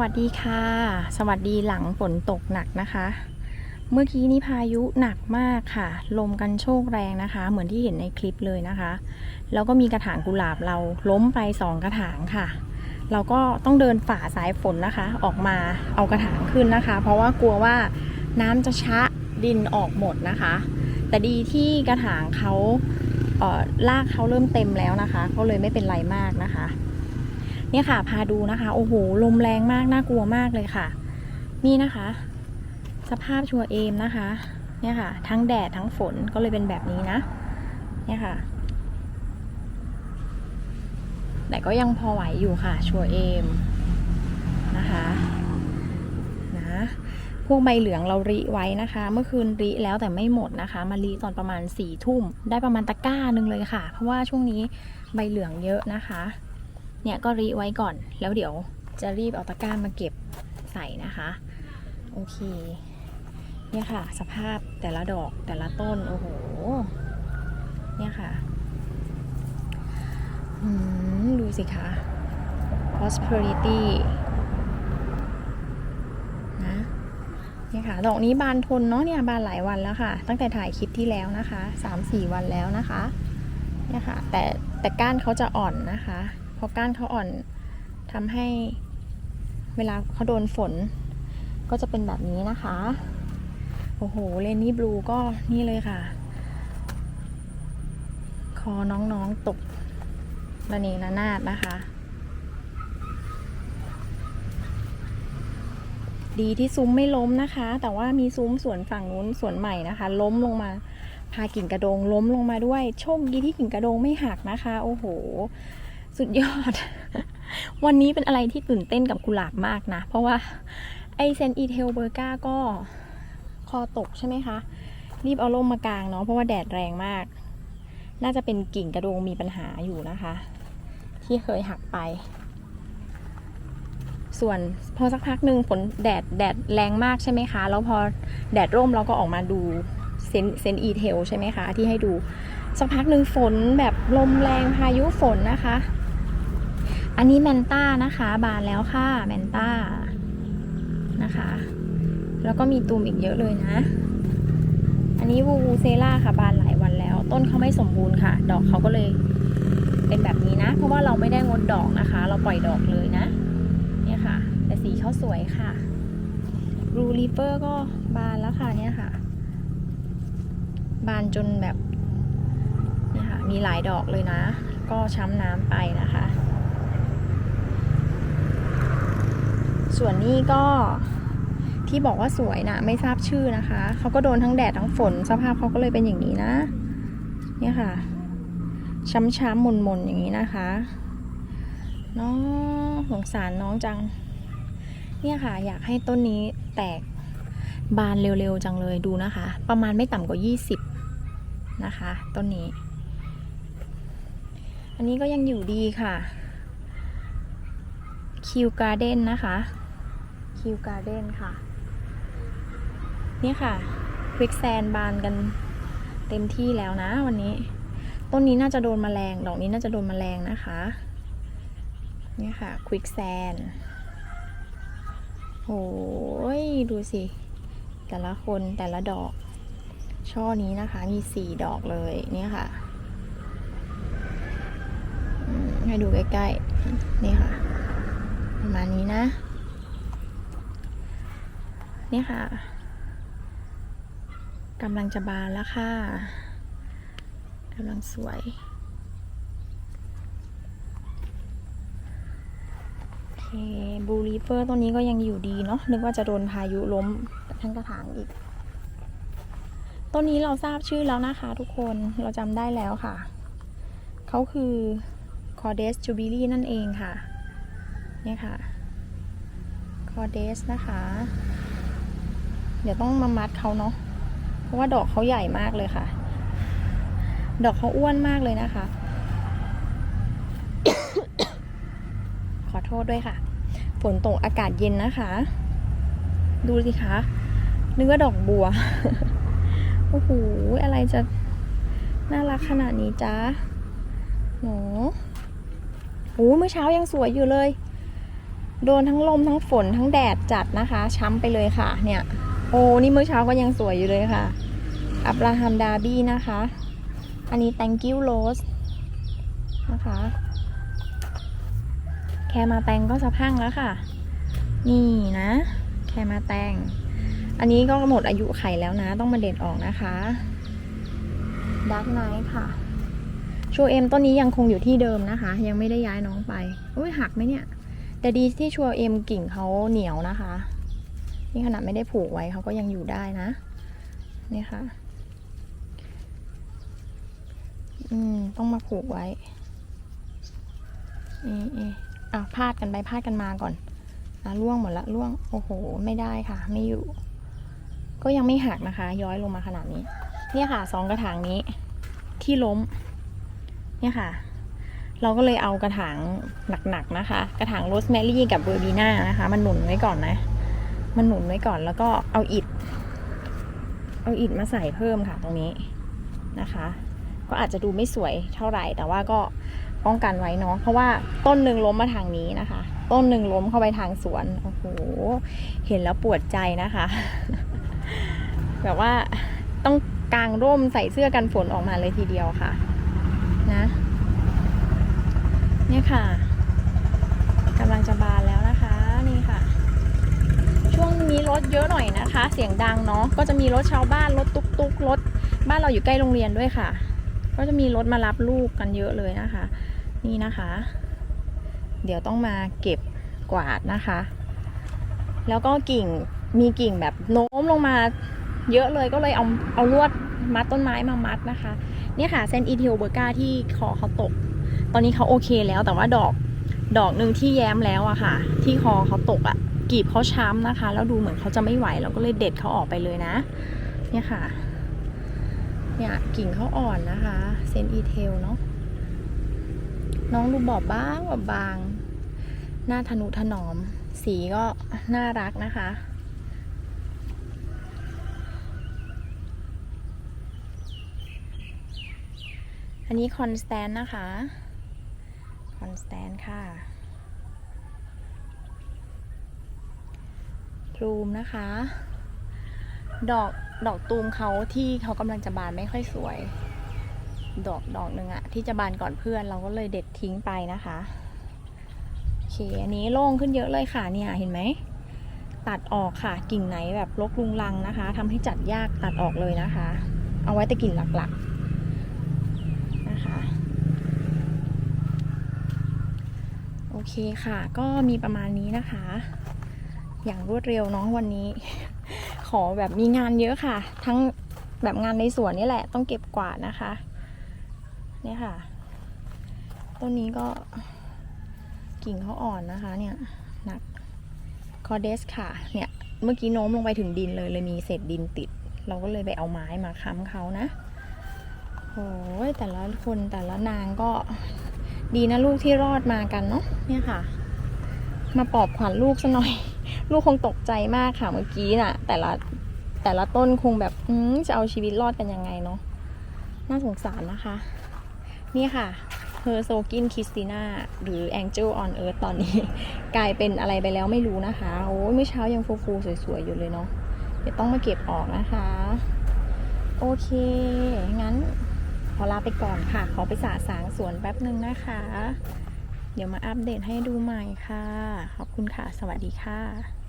วัสดีค่ะ สวัสดีหลังฝนตกหนักนะคะ เมื่อกี้นี้พายุหนักมากค่ะ ลมกันโชกแรงนะคะ เหมือนที่เห็นในคลิปเลยนะคะ แล้วก็มีกระถางกุหลาบเราล้มไปสองกระถางค่ะ เราก็ต้องเดินฝ่าสายฝนนะคะ ออกมาเอากระถางขึ้นนะคะ เพราะว่ากลัวว่าน้ำจะชะดินออกหมดนะคะ แต่ดีที่กระถางเขาเอ่อลากเขาเริ่มเต็มแล้วนะคะเขาเลยไม่เป็นไรมากนะคะ นี่ค่ะ พาดูนะคะ โอ้โห ลมแรงมาก น่ากลัวมากเลยค่ะ นี่นะคะ สภาพชัวเอมนะคะ เนี่ยค่ะ ทั้งแดดทั้งฝนก็เลยเป็นแบบนี้นะ เนี่ยค่ะ แต่ก็ยังพอไหวอยู่ค่ะ ชัวเอมนะคะ นะ พวกใบเหลืองเราริไว้นะคะ เมื่อคืนริแล้วแต่ไม่หมดนะคะ มารีตอนประมาณสี่ทุ่ม ได้ประมาณตะกร้าหนึ่งเลยค่ะ เพราะว่าช่วงนี้ใบเหลืองเยอะนะคะ เนี่ยก็รีไว้ก่อน แล้วเดี๋ยวจะรีบเอาตะกร้ามาเก็บใส่นะคะ โอเค เนี่ยค่ะ สภาพแต่ละดอกแต่ละต้น โอ้โห เนี่ยค่ะดูสิคะ prosperity นะเนี่ยค่ะ ดอกนี้บานทนเนาะเนี่ยบานหลายวันแล้วค่ะ ตั้งแต่ถ่ายคลิปที่แล้วนะคะ 3-4 วันแล้วนะคะ เนี่ยค่ะ แต่แต่ก้านเขาจะอ่อนนะคะ พอก้านเขาอ่อนทำให้เวลาเขาโดนฝน ก็จะเป็นแบบนี้นะคะ โอ้โห เลนนี่บลูก็นี่เลยค่ะ คอน้องๆตกระเนระนาดนะคะ ดีที่ซุ้มไม่ล้มนะคะ แต่ว่ามีซุ้มสวนฝั่งนู้นสวนใหม่นะคะ ล้มลงมาพากิ่งกระโดงล้มลงมาด้วย โชคดีที่กิ่งกระโดงไม่หักนะคะ โอ้โห สุดยอด วันนี้เป็นอะไรที่ตื่นเต้นกับกุหลาบมากนะ เพราะว่า ไอเซนอีเทลเบอร์ก้าก็คอตกใช่ไหมคะ รีบเอาร่มมากางเนาะเพราะว่าแดดแรงมาก น่าจะเป็นกิ่งกระโดงมีปัญหาอยู่นะคะ ที่เคยหักไป ส่วนพอสักพักหนึ่งฝนแดดแดดแรงมากใช่ไหมคะ แล้วพอแดดร่มเราก็ออกมาดูเซนเซนอีเทลใช่ไหมคะ ที่ให้ดูสักพักหนึ่งฝนแบบลมแรงพายุฝนนะคะ อันนี้แมนต้านะคะ บานแล้วค่ะแมนต้านะคะ แล้วก็มีตูมอีกเยอะเลยนะ อันนี้วูวูเซล่าค่ะ บานหลายวันแล้ว ต้นเขาไม่สมบูรณ์ค่ะ ดอกเขาก็เลยเป็นแบบนี้นะ เพราะว่าเราไม่ได้งดดอกนะคะ เราปล่อยดอกเลยนะ เนี่ยค่ะ แต่สีเขาสวยค่ะรูรีเฟอร์ก็บานแล้วค่ะเนี่ยค่ะ บานจนแบบเนี่ยค่ะ มีหลายดอกเลยนะ ก็ช้ำน้ำไปนะคะ ส่วนนี้ก็ที่บอกว่าสวยนะไม่ทราบชื่อนะคะเขาก็โดนทั้งแดดทั้งฝนสภาพเขาก็เลยเป็นอย่างนี้นะ เนี่ยค่ะ ช้ำๆมนๆอย่างนี้นะคะน้องสงสารน้องจัง เนี่ยค่ะ อยากให้ต้นนี้แตกบานเร็วๆจังเลยดูนะคะ ประมาณไม่ต่ำกว่า 20 นะคะ ต้นนี้ อันนี้ก็ยังอยู่ดีค่ะคิวการ์เด้นนะคะ คิวการ์เด้นค่ะเนี่ยค่ะควิกแซนบานกันเต็มที่แล้วนะวันนี้ ต้นนี้น่าจะโดนแมลง ดอกนี้น่าจะโดนแมลงนะคะเนี่ยค่ะควิกแซนโอ้ยดูสิ แต่ละคนแต่ละดอก ช่อนี้นะคะมีสี่ดอกเลยเนี่ยค่ะให้ดูใกล้ๆ นี่ค่ะ ประมาณนี้นะ นี่ค่ะกำลังจะบานแล้วค่ะกำลังสวย โอเคบูรีเฟอร์ตัวนี้ก็ยังอยู่ดีเนาะนึกว่าจะโดนพายุล้มทั้งกระถางอีก ต้นนี้เราทราบชื่อแล้วนะคะทุกคนเราจำได้แล้วค่ะ เขาคือ c o r d e s jubilee นั่นเองค่ะ เนี่ยค่ะ c o r d e s นะคะ เดี๋ยวต้องมามัดเขาเนาะ เพราะว่าดอกเขาใหญ่มากเลยค่ะ ดอกเขาอ้วนมากเลยนะคะ ขอโทษด้วยค่ะ ฝนตกอากาศเย็นนะคะ ดูสิคะ นึกว่าดอกบัว โอ้โห อะไรจะน่ารักขนาดนี้จ้าหนูโอ้เมื่อเช้ายังสวยอยู่เลย โดนทั้งลมทั้งฝนทั้งแดดจัดนะคะ ช้ำไปเลยค่ะเนี่ย โอ้นี่เมื่อเช้าก็ยังสวยอยู่เลยค่ะ อับราฮัมดาบี้นะคะ อันนี้ thank you rose นะคะ แคมาแตงก็สะพังแล้วค่ะ นี่นะ แคมาแตง อันนี้ก็หมดอายุไขแล้วนะ ต้องมาเด็ดออกนะคะดักไนท์ค่ะโชเอมต้นนี้ยังคงอยู่ที่เดิมนะคะ ยังไม่ได้ย้ายน้องไปอุ้ยหักไหมเนี่ย แต่ดีที่ชัวเอมกิ่งเขาเหนียวนะคะ นี่ขนาดไม่ได้ผูกไว้เขาก็ยังอยู่ได้นะ นี่ค่ะ อืม ต้องมาผูกไว้นี่เออะพาดกันไปพาดกันมาก่อนอะล่วงหมดละล่วง โอ้โห ไม่ได้ค่ะ ไม่อยู่ ก็ยังไม่หักนะคะ ย้อยลงมาขนาดนี้ เนี่ยค่ะสองกระถางนี้ ที่ล้ม เนี่ยค่ะ เราก็เลยเอากระถางหนักๆนะคะ กระถางโรสแมรี่กับเบอร์บีน่านะคะ มันหนุนไว้ก่อนนะ มันหนุนไว้ก่อนแล้วก็เอาอิฐ เอาอิฐมาใส่เพิ่มค่ะตรงนี้นะคะ ก็อาจจะดูไม่สวยเท่าไหร่ แต่ว่าก็ป้องกันไว้เนาะเพราะว่าต้นหนึ่งล้มมาทางนี้นะคะ ต้นหนึ่งล้มเข้าไปทางสวนโอ้โหเห็นแล้วปวดใจนะคะ แบบว่าต้องกางร่มใส่เสื้อกันฝนออกมาเลยทีเดียวค่ะ นะ เนี่ยค่ะกำลังจะบานแล้วนะคะ นี่ค่ะ ช่วงนี้รถเยอะหน่อยนะคะ เสียงดังเนาะก็จะมีรถชาวบ้านรถตุ๊กตุ๊กรถบ้านเราอยู่ใกล้โรงเรียนด้วยค่ะ ก็จะมีรถมารับลูกกันเยอะเลยนะคะ นี่นะคะ เดี๋ยวต้องมาเก็บกวาดนะคะ แล้วก็กิ่งมีกิ่งแบบโน้มลงมาเยอะเลยก็เลยเอาเอาลวดมัดต้นไม้มามัดนะคะ เนี่ยค่ะเซนอีเทลเบอร์กาที่คอเขาตก ตอนนี้เขาโอเคแล้วแต่ว่าดอกดอกหนึ่งที่แย้มแล้วอะค่ะ ที่คอเขาตกอะ กีบเขาช้ำนะคะ แล้วดูเหมือนเขาจะไม่ไหวเราก็เลยเด็ดเขาออกไปเลยนะ เนี่ยค่ะ เนี่ยกิ่งเขาอ่อนนะคะเซนอีเทลเนาะน้องดูบอบบางบอบบาง หน้าทนุถนอม สีก็น่ารักนะคะอันนี้คอนสแตนนะคะ คอนสแตนค่ะ ตูมนะคะ ดอกดอกตูมเขาที่เขากำลังจะบานไม่ค่อยสวย ดอกดอกหนึ่งอะที่จะบานก่อนเพื่อนเราก็เลยเด็ดทิ้งไปนะคะโอเคอันนี้โล่งขึ้นเยอะเลยค่ะเนี่ยเห็นไหมตัดออกค่ะกิ่งไหนแบบรกรุงรังนะคะทำให้จัดยากตัดออกเลยนะคะ เอาไว้แต่กิ่งหลักๆนะคะโอเคค่ะ ก็มีประมาณนี้นะคะ อย่างรวดเร็วเนาะวันนี้ ขอแบบมีงานเยอะค่ะ ทั้งแบบงานในสวนนี่แหละต้องเก็บกวาดนะคะเนี่ยค่ะ ต้นนี้ก็กิ่งเขาอ่อนนะคะ เนี่ยหนักคอเดสค่ะ เนี่ยเมื่อกี้โน้มลงไปถึงดินเลยเลยมีเศษดินติด เราก็เลยไปเอาไม้มาค้ำเขานะโอ้ยแต่ละคนแต่ละนางก็ดีนะลูกที่รอดมากันเนาะเนี่ยค่ะ มาปลอบขวัญลูกซะหน่อย ลูกคงตกใจมากค่ะเมื่อกี้น่ะ แต่ละแต่ละต้นคงแบบอืจะเอาชีวิตรอดกันยังไงเนาะน่าสงสารนะคะ นี่ค่ะเฮอร์โซกินคิสติน่าหรือ Angel on Earth ตอนนี้ กลายเป็นอะไรไปแล้วไม่รู้นะคะ โอ้ยเมื่อเช้ายังฟูๆสวยๆ อยู่เลยเนาะเดี๋ยวต้องมาเก็บออกนะคะ โอเค งั้น ขอลาไปก่อนค่ะ ขอไปสาสางสวนแป๊บหนึ่งนะคะ เดี๋ยวมาอัปเดตให้ดูใหม่ค่ะ ขอบคุณค่ะ สวัสดีค่ะ